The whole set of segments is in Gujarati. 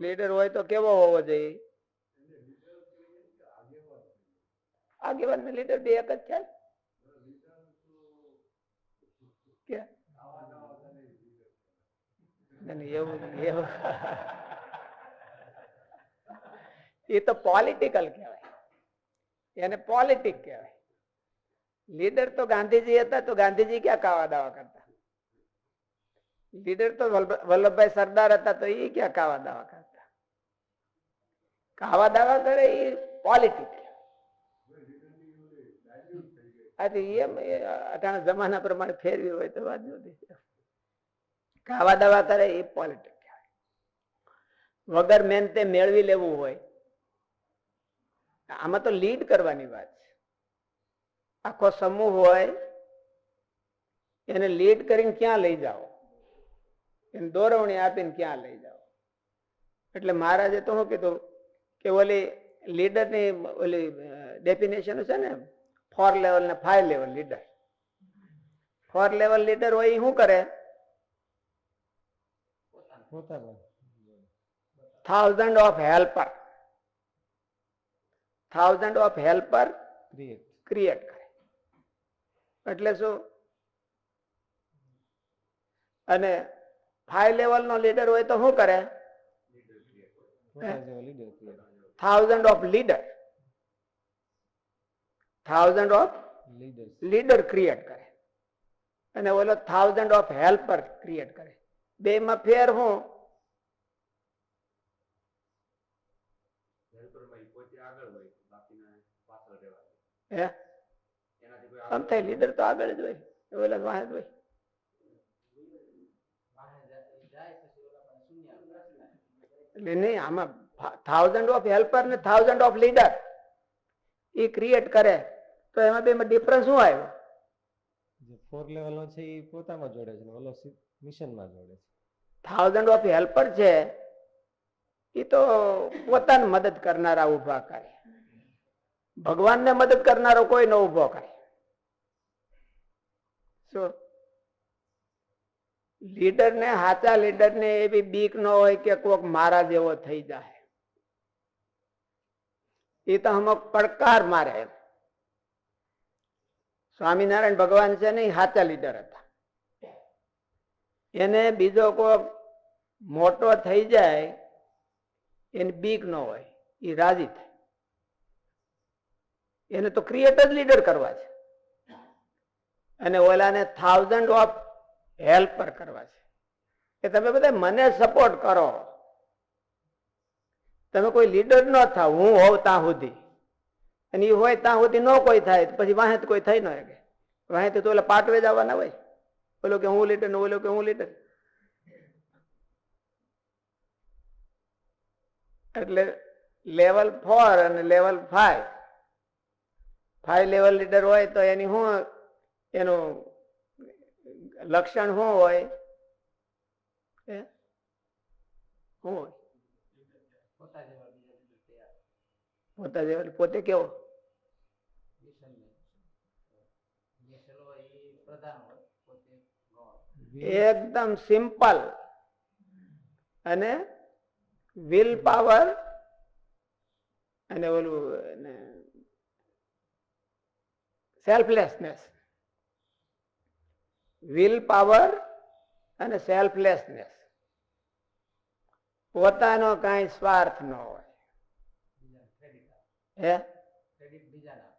લીડર હોય તો કેવો હોવો જોઈએ? આગેવાન ને લીડર બે એક જ છે ને? કે? ના, ના, એવું એવું. એ તો પોલિટિકલ કહેવાય. એને પોલિટિક કહેવાય. લીડર તો ગાંધીજી હતા તો ગાંધીજી ક્યાં કાવા દાવા કરતા? લીડર તો વલ્લભ- વલ્લભભાઈ સરદાર હતા તો એ ક્યાં કાવા દાવા કરતા? કાવા દાવા કરે એ પોલિટિક એમ અટાણા જમાના પ્રમાણે ફેરવી હોય તો વાત નથી. કાવા દાવા કરે એ પોલિટિક કહેવાય વગર મહેનતે મેળવી લેવું હોય, આમાં તો લીડ કરવાની વાત છે. આખો સમૂહ હોય, એને લીડ કરીને ક્યાં લઈ જાઓ? એને દોરવણી આપીને ક્યાં લઈ જાઓ? એટલે મહારાજે તો શું કીધું? કે ઓલી લીડરની ઓલી ડેફિનેશન છે ને ફોર લેવલ ને five level leader four level leader હોય શું કરે? Thousand of helper thousand of helper create કરે. એટલે શું? અને ફાઈવ લેવલ નો લીડર હોય તો શું કરે? પોતા જેવા leader create thousand of leader thousand of leaders leader create કરે અને ઓલો થાઉઝન્ડ ઓફ હેલ્પર ક્રિએટ કરે બે માં ફેર હું હેલ્પરમાં ઈ પોતે આગળ હોય બાકીના પાછળ રહેવા દે. હે એનાથી કોઈ આમ આગળ થાય લીડર તો આગળ જ હોય ઓલા વાહ જ હોય એટલે નહીં આમાં થાઉઝન્ડ ઓફ હેલ્પર ને થાઉઝન્ડ ઓફ લીડર એ ક્રિએટ કરે તો એમાં બે ડિફરન્સ શું આવ્યો? જે ફોર લેવલ નો છે એ પોતામાં જોડે છે ઓલો મિશનમાં જોડે છે. થાઉઝન્ડ ઓફ હેલ્પર છે એ તો પોતાને મદદ કરનારા ઊભા કરે. ભગવાનને મદદ કરનારો કોઈ ન ઊભો કરે. શું? લીડરને સાચા લીડરને એવી બીક ન હોય કે કોક મારા જેવો થઈ જાય. એ તો હમ પડકાર મારે સ્વામિનારાયણ ભગવાન છે ને સાચા લીડર હતા. એને બીજો કોઈ મોટો થઈ જાય, એને બીક ન હોય એ રાજી થાય. એને તો ક્રિએટ જ લીડર કરવા છે. અને ઓલાને થાઉઝન્ડ ઓફ હેલ્પર કરવા છે. કે તમે બધા મને સપોર્ટ કરો. તમે કોઈ લીડર ન થાવ, હું હોઉં ત્યાં સુધી. અને એ હોય ત્યાં સુધી ન કોઈ થાય પછી વાહેત કોઈ થઈ ન શકે. વાહેત તો ઓલા પાટવે જવાના હોય. બોલો કે હું લીડર ને બોલો કે હું લીડર. એટલે લેવલ ફોર અને level five. Five level leader હોય તો એની શું એનું લક્ષણ શું હોય? શું હોય? પોતા પોતે કેવો એકદમ સિમ્પલ અને વિલ પાવર અને ઓલું સેલ્ફલેસનેસ વિલ પાવર અને સેલ્ફલેસનેસ પોતાનો કાંઈ સ્વાર્થ ન હોય. હે?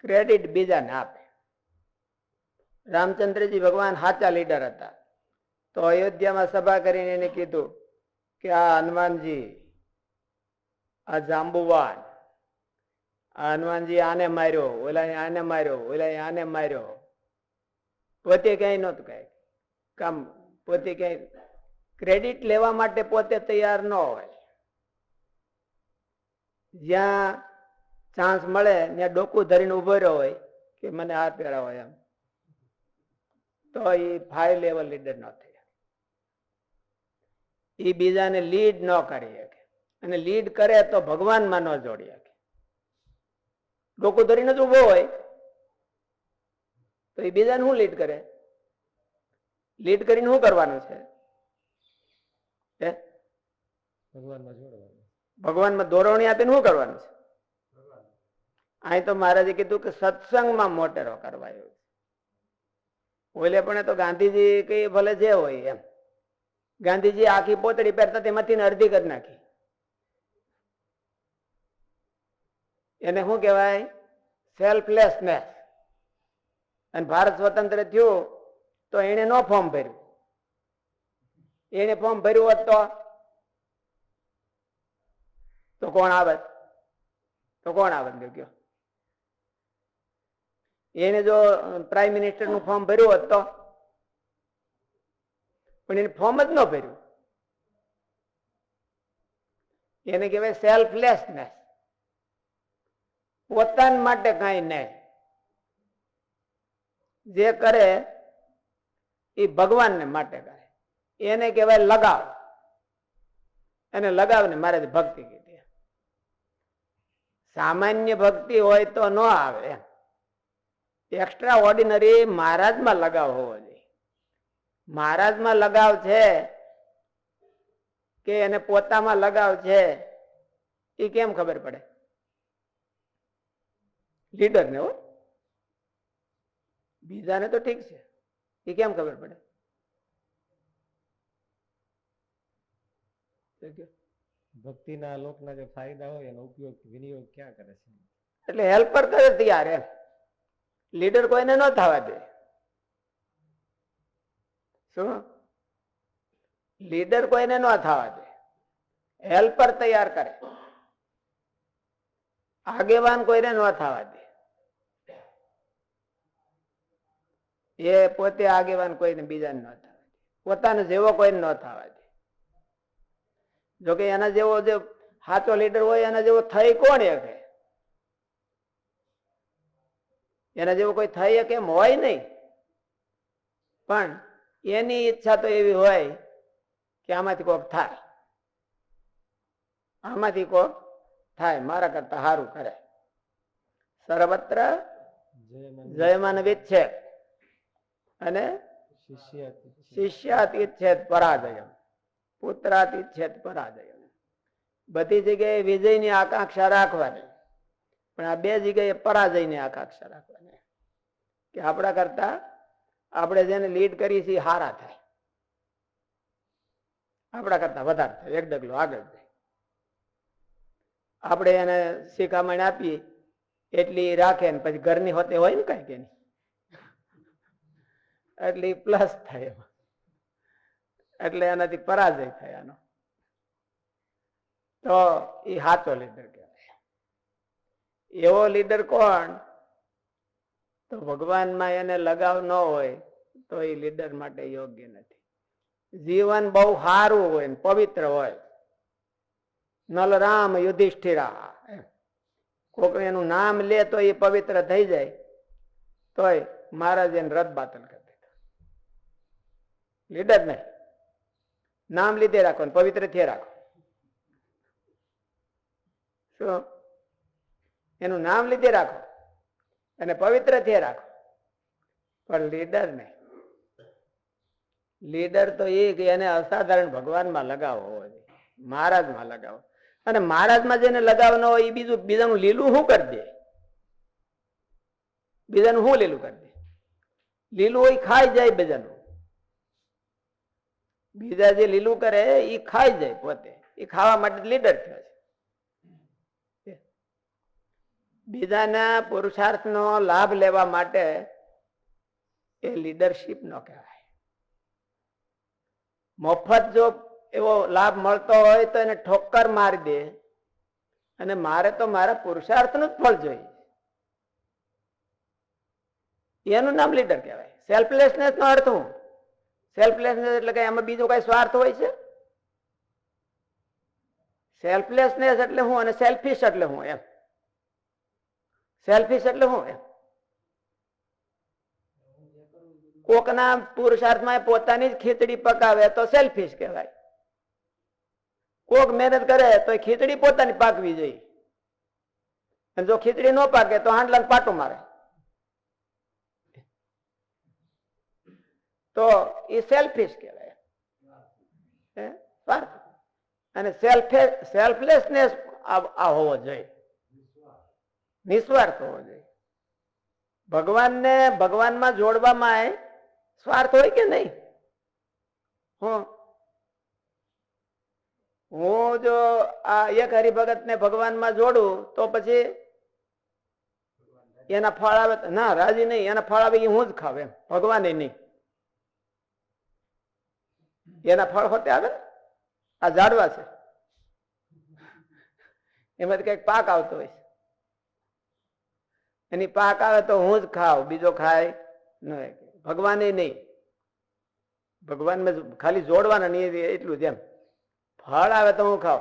ક્રેડિટ બીજાને આપે. રામચંદ્રજી ભગવાન સાચા લીડર હતા. તો અયોધ્યામાં સભા કરીને એને કીધું કે આ હનુમાનજી આ જાંબુવાન આ હનુમાનજી આને માર્યો ઓલા આને માર્યો ઓલા આને માર્યો. પોતે ક્યાંય નહોતું કઈ. કામ પોતે ક્યાંય ક્રેડિટ લેવા માટે પોતે તૈયાર ન હોય. જ્યાં ચાન્સ મળે ત્યાં ડોકું ધરીને ઊભો રહ્યો હોય કે મને આ પહેરાવો એમ. તો એ હાઈ લેવલ લીડર ન થઈ એ બીજાને લીડ ન કરી શકે. અને લીડ કરે તો ભગવાનમાં ન જોડી શકે. ડોકું ધરીને જ ઊભો હોય. તો એ બીજાને શું લીડ કરે? લીડ કરીને શું કરવાનું છે? ભગવાનમાં જોડવાનું. ભગવાનમાં દોરવણી આપીને શું કરવાનું છે? અહીં તો મહારાજે કીધું કે સત્સંગમાં મોટેરો કરવા એવું છે. ઓલે પણ તો ગાંધીજી કઈ ભલે જે હોય એમ. ગાંધીજી આખી પોતળી પહેરતા તેમાંથી અડધી કરી નાખી. એને શું કહેવાય? સેલ્ફલેસનેસ અને ભારત સ્વતંત્ર થયું તો એને નો ફોર્મ ભર્યું. એને ફોર્મ ભર્યું હોત તો? તો કોણ આવત? તો કોણ આવત? ગયો એને જો પ્રાઇમ મિનિસ્ટરનું ફોર્મ ભર્યું હોત તો? પણ એને ફોર્મ જ ન ભર્યું. એને કહેવાય સેલ્ફલેસનેસ પોતાના માટે કાંઈ નહીં. જે કરે, એ ભગવાનને માટે કરે. એને કહેવાય લગાવ. એને લગાવને મારે ભક્તિ કીધી. સામાન્ય ભક્તિ હોય તો ન આવે. એમ એક્સ્ટ્રા ઓર્ડિનરી મહારાજમાં લગાવ હોવો જોઈએ. મહારાજમાં લગાવ છે કે એને પોતામાં લગાવ છે એ કેમ ખબર પડે? લીડર ને હો. બીજાને તો ઠીક છે. એ કેમ ખબર પડે? ભક્તિના લોકના જે ફાયદા હોય એનો ઉપયોગ વિનિયોગ ક્યાં કરે છે? એટલે હેલ્પર કરે તૈયાર એમ. લીડર કોઈને ન થવા દે. શું? લીડર કોઈને ન થવા દે. હેલ્પર તૈયાર કરે. આગેવાન કોઈને ન થવા દે. એ પોતે આગેવાન કોઈને બીજાને ન થવા દે. પોતાને જેવો કોઈને ન થવા દે. જોકે એના જેવો જે સાચો લીડર હોય, એના જેવો થઈ કોણ શકે એના જેવું કોઈ થઈ કે હોય નહીં. પણ એની ઈચ્છા તો એવી હોય કે આમાંથી કોક થાય. આમાંથી કોક થાય, મારા કરતા સારું કરે. સર્વત્ર જયમાનવિત છે અને શિષ્ય શિષ્યાત ઈચ્છેદ પરાજય પુત્રાતિચ્છેદ પરાજય બધી જગ્યાએ વિજયની આકાંક્ષા રાખવાની. પણ આ બે જગ્યાએ પરાજયને આકાંક્ષા રાખવાની. કે આપણા કરતા આપણે જેને લીડ કરીએ છીએ હારા થાય. આપણા કરતા વધારે થાય. એક ડગલો આગળ જાય. આપણે એને શિખામણ આપીએ, એટલી રાખે ને પછી ઘરની હોતે હોય ને કઈ કે એટલી પ્લસ થાય એમાં. એટલે એનાથી પરાજય થાય આનો. તો એ સાચો લીધો કહેવાય એવો લીડર કોણ? તો ભગવાનમાં એને લગાવ ન હોય, તો એ લીડર માટે યોગ્ય નથી. જીવન બહુ સારું હોય પવિત્ર હોય. નલરામ યુધિષ્ઠિરા. કોક એનું નામ લે તો એ પવિત્ર થઈ જાય. તોય મહારાજ એને રદ બાતલ કરી દીધા. લીડર નહીં. નામ લીધે રાખો પવિત્ર થયે રાખો. શું? એનું નામ લીધે રાખો. અને પવિત્ર થયે રાખો. પણ લીડર નહીં લીડર તો એ કે એને અસાધારણ ભગવાનમાં લગાવો હોવો મહારાજમાં લગાવો. અને મહારાજમાં જેને લગાવવાનો હોય એ બીજું, બીજાનું લીલું શું કરી દે? બીજાનું શું લીલું કરી દે? લીલું હોય ખાઈ જાય બીજાનું. બીજા જે લીલું કરે એ ખાઈ જાય પોતે. એ ખાવા માટે લીડર થયો છે બીજાના પુરુષાર્થનો લાભ લેવા માટે એ લીડરશીપ નો કહેવાય. મફત જો એવો લાભ મળતો હોય તો એને ઠોક્કર મારી દે. અને મારે તો મારા પુરુષાર્થનું જ ફળ જોઈએ. એનું નામ લીડર કહેવાય. સેલ્ફલેસનેસ નો અર્થ હું સેલ્ફલેસનેસ એટલે કે એમાં બીજો કઈ સ્વાર્થ હોય છે? સેલ્ફલેસનેસ એટલે હું અને સેલ્ફિશ એટલે હું એમ? સેલ્ફિશ એટલે શું કોકના પુરુષાર્થમાં પોતાની જ ખીચડી પકાવે તો સેલ્ફિશ કહેવાય. કોક મહેનત કરે તો ખીચડી પોતાની પાકવી જોઈએ. જો ખીચડી ન પાકે તો હાંડલા પાટો મારે. તો એ સેલ્ફિશ કહેવાય? સ્વાર્થ. અને સેલ્ફ સેલ્ફલેસનેસ આ હોવો જોઈએ. નિસ્વાર્થ હોવો જોઈએ. ભગવાનને ભગવાનમાં જોડવામાં સ્વાર્થ હોય કે નહીં? હું. હું જો આ એક હરિભગત ને ભગવાનમાં જોડું, તો પછી એના ફળ આવે ના, રાજી નહીં, એના ફળ આવે એ હું જ ખાવ એમ ભગવાને નહીં. એના ફળ હોતે આવે આ ઝાડવા છે. એમાંથી કંઈક પાક આવતો હોય એની પાક આવે તો હું જ ખાવ, બીજો ખાય ભગવાન ભગવાને નહીં. ભગવાન ખાલી જોડવાના નહીં એટલું જ એમ. ફળ આવે તો હું ખાવ.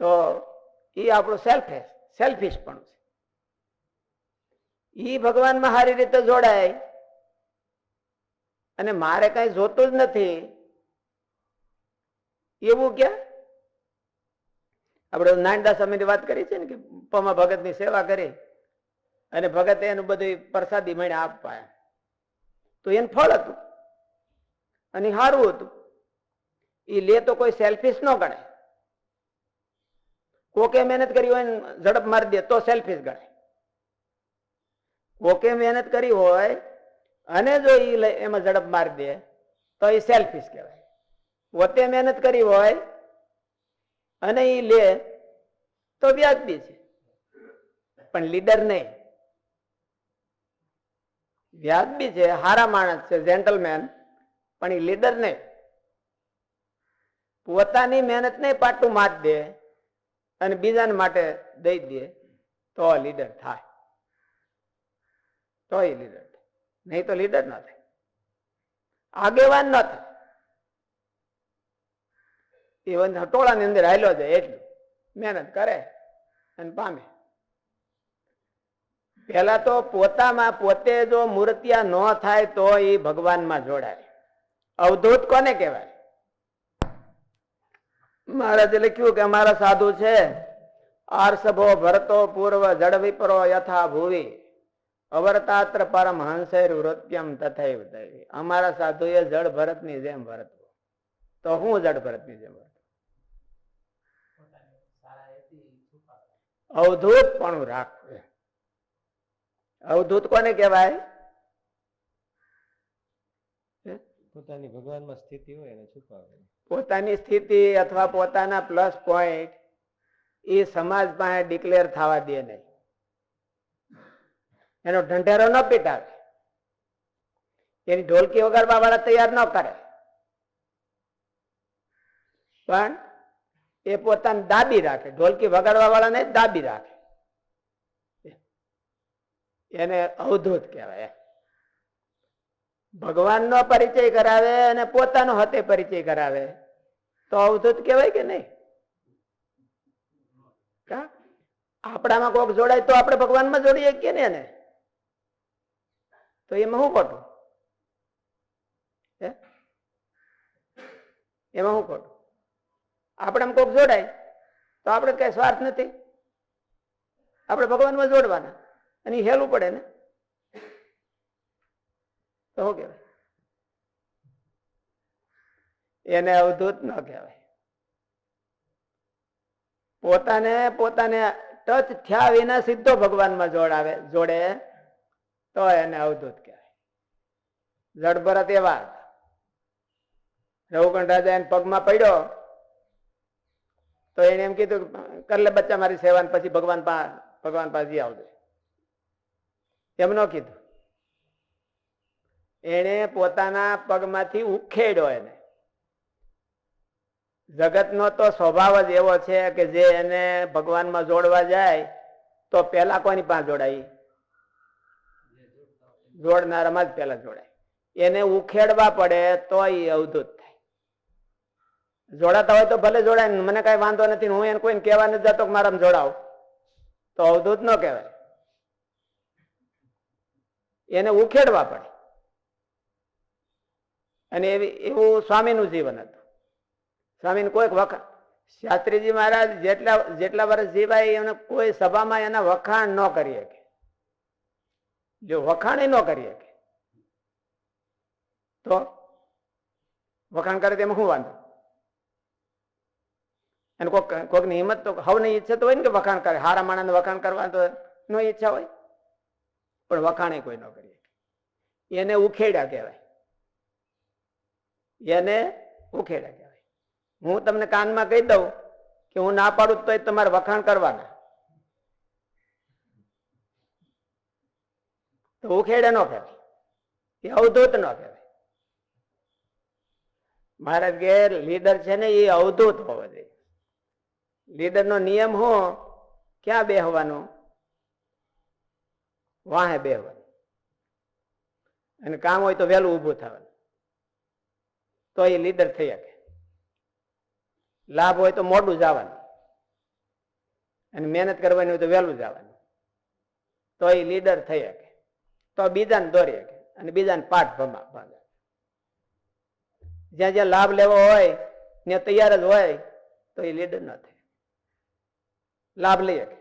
તો એ આપણું સેલ્ફ સેલ્ફિશ પણ છે. એ ભગવાનમાં સારી રીતે જોડાય અને મારે કઈ જોતું જ નથી. એવું ક્યાં? આપણે નાનડા સમયની વાત કરી છે ને કે પમા ભગતની સેવા કરી અને ભગતે એનું બધું પ્રસાદી મળે આપવા તો એને ફળ હતું અને સારું હતું. એ લે તો કોઈ સેલ્ફિશ ન ગણાય કોકે મહેનત કરી હોય ઝડપ મારી દે તો સેલ્ફિશ ગણાય કોકે મહેનત કરી હોય અને જો એ એમાં ઝડપ મારી દે તો એ સેલ્ફિશ કહેવાય. પોતે મહેનત કરી હોય અને એ લે તો વ્યાજબી છે. પણ લીડર નહીં. વ્યાજબી છે, હારા માણસ છે જેન્ટલમેન પણ એ લીડર નહીં. પોતાની મહેનત નહીં, પાટું માત દે અને બીજાને માટે દઈ દે, તો લીડર થાય. તો એ લીડર નહીં તો લીડર ન થાય. આગેવાન ન થાય. એ હટોળાની અંદર હાલ્યો જાય, એટલું. મહેનત કરે અને પામે. પેલા તો પોતામાં પોતે જો મૂર્તિયા ન થાય તો એ ભગવાનમાં જોડાય. અવધૂત કોને કહેવાય? મહારાજે લખ્યું કે અમારા સાધુ છે? આરસભો ભરતો પૂર્વ જડ વિપરો યથા ભૂવી. અવરતાત્ર પરમ હંસેર વૃત્યમ તથૈવ દૈવી. અમારા સાધુએ જળ ભરતની જેમ ભરતવું. તો હું જળ ભરતની જેમ ભરતું અવધૂત પણ રાખવું અવધૂત કોને કહેવાય? પોતાની ભગવાનમાં સ્થિતિ હોય એને છુપાવે પોતાની સ્થિતિ અથવા પોતાના પ્લસ પોઈન્ટ એ સમાજ પાસે ડિક્લેર થવા દે નહીં. એનો ઢંઢેરો ન પીટાવે. એની ઢોલકી વગાડવા વાળા તૈયાર ન કરે. પણ એ પોતાને દાબી રાખે. ઢોલકી વગાડવા વાળાને દાબી રાખે. એને અવધૂત કહેવાય. ભગવાનનો પરિચય કરાવે અને પોતાનો હતે પરિચય કરાવે. તો અવધૂત કહેવાય કે નહીં? કા? આપણામાં કોક જોડાય તો આપણે ભગવાનમાં જોડીએ કે ને એને? તો એમાં શું ખોટું? એમાં શું ખોટું? આપણે કોક જોડાય તો આપણે કઈ સ્વાર્થ નથી. આપણે ભગવાનમાં જોડવાના. અને હેલું પડે ને? તો શું કહેવાય? એને અવધૂત ન કહેવાય. પોતાને પોતાને ટચ થયા વિના સીધો ભગવાનમાં જોડાવે જોડે, તો એને અવધૂત કહેવાય. જડભરત એવા રઘુકંઠ રાજા એને પગમાં પડ્યો, તો એને એમ કીધું કરલે બચ્ચા મારી સેવા પછી ભગવાન પા, ભગવાન પાસે આવજે. એમ ન કીધું? એને પોતાના પગમાંથી ઉખેડ્યો એને. જગતનો તો સ્વભાવ જ એવો છે કે જે એને ભગવાનમાં જોડવા જાય, તો પેલા કોની પાસે જોડાય? જોડનારામાં જ પેલા જોડાય. એને ઉખેડવા પડે તો અવધૂત થાય. જોડાતા હોય તો ભલે જોડાય, મને કઈ વાંધો નથી, હું એને કોઈને કહેવા નથી જતો કે મારામાં જોડાવ તો અવધૂત ન કહેવાય. એને ઉખેડવા પડે. અને એવી, એવું સ્વામીનું જીવન હતું. સ્વામીને કોઈક વખાણ શાસ્ત્રીજી મહારાજ જેટલા જેટલા વર્ષ જીવાય એને કોઈ સભામાં એના વખાણ ન કરી શકે. જો વખાણ ન કરી શકે, તો વખાણ કરે તેમાં શું વાંધો? અને કોઈક, કોઈકની હિંમત તો હવની ઈચ્છા તો હોય ને કે વખાણ કરે. હારા માણસને વખાણ કરવા તો નો ઈચ્છા હોય. પણ વખાણે કોઈ ન કરીએ. એને ઉખેડા કહેવાય. એને ઉખેડા કહેવાય. હું તમને કાનમાં કહી દઉં કે હું ના પાડું તો તમારે વખાણ કરવાના. તો ઉખેડે ન કહેવાય એ અવધૂત ન કહેવાય. મહારાજ કે લીડર છે ને એ અવધૂત હોવો જોઈએ. લીડરનો નિયમ હો, ક્યાં બેહવાનું? વાહે બેહવાનું અને કામ હોય તો વહેલું ઊભું થવાનું. તો એ લીડર થઈ શકે. લાભ હોય તો મોડું જવાનું. અને મહેનત કરવાની હોય તો વહેલું જવાનું. તો એ લીડર થઈ શકે. તો બીજાને દોરી શકે. અને બીજાને પાઠ ભમા ભાગે જ્યાં જ્યાં લાભ લેવો હોય, ત્યાં તૈયાર જ હોય, તો એ લીડર ન થાય. લાભ લઈ શકે.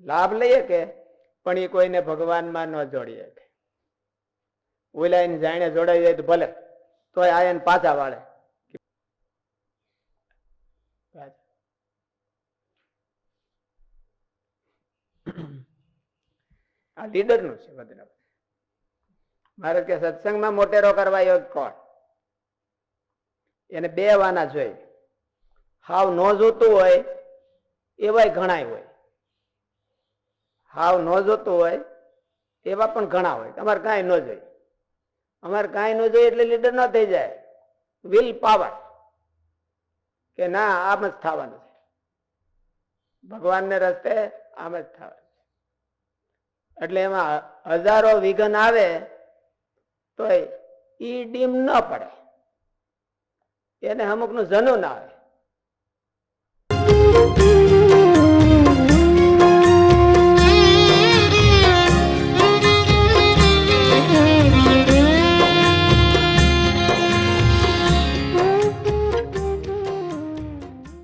લાભ લઈ શકે પણ એ કોઈને ભગવાનમાં ન જોડી શકે. જાણે જોડાઈ જાય તો ભલે, તોય આ એને પાછા વાળે. આ લીડરનું છે બધું મારે કે સત્સંગમાં મોટેરો કરવા યોગ કોણ? એને બે વાના જોઈ હાવ ન જોતું હોય, એવાય ઘણાય હોય. હાવ ન જોતું હોય, એવા પણ ઘણા હોય. અમારે કાંઈ ન જોઈએ. અમારે કાંઈ ન જોઈએ એટલે લીડર ન થઈ જાય. વિલ પાવર કે ના, આમ જ થવાનું છે. ભગવાનને રસ્તે આમ જ થવાનું છે. એટલે એમાં હજારો વિઘન આવે તો ઈ ડીમ ન પડે. એને અમુકનું જનુ ના આવે.